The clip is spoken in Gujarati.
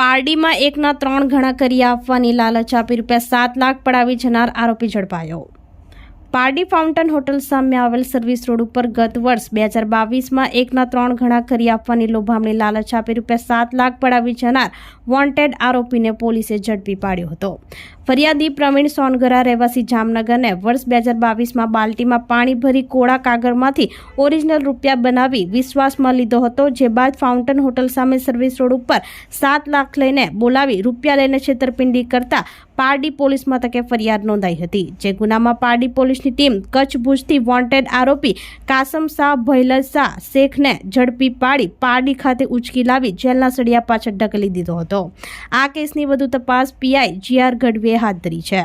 પારડીમાં એકના ત્રણ ઘણા કરી આપવાની લાલચ આપી રૂપિયા સાત લાખ પડાવી જનાર આરોપી ઝડપાયો. પારડી ફાઉન્ટન હોટલ સામે આવેલ સર્વિસ રોડ ઉપર ગત વર્ષ બે હજાર બાવીસમાં એકના ત્રણ ગણા કરી આપવાની લોભામણી લાલચ આપી રૂપિયા સાત લાખ પડાવી જનાર વોન્ટેડ આરોપીને પોલીસે ઝડપી પાડ્યો હતો. ફરિયાદી પ્રવીણ સોનગરા રહેવાસી જામનગરને વર્ષ બે હજાર બાવીસમાં બાલ્ટીમાં પાણી ભરી કોળા કાગળમાંથી ઓરિજિનલ રૂપિયા બનાવી વિશ્વાસમાં લીધો હતો, જે બાદ ફાઉન્ટન હોટલ સામે સર્વિસ રોડ ઉપર સાત લાખ લઈને બોલાવી રૂપિયા લઈને છેતરપિંડી કરતા પારડી પોલીસ મથકે ફરિયાદ નોંધાઈ હતી, જે ગુનામાં પારડી પોલીસની ટીમ કચ્છ ભુજથી વોન્ટેડ આરોપી કાસમ શાહ, ભૈલજ શાહ, શેખને ઝડપી પાડી પારડી ખાતે ઉચકી લાવી જેલના સળિયા પાછળ ઢકલી દીધો હતો. આ કેસની વધુ તપાસ પીઆઈ જીઆર ગઢવીએ હાથ ધરી છે.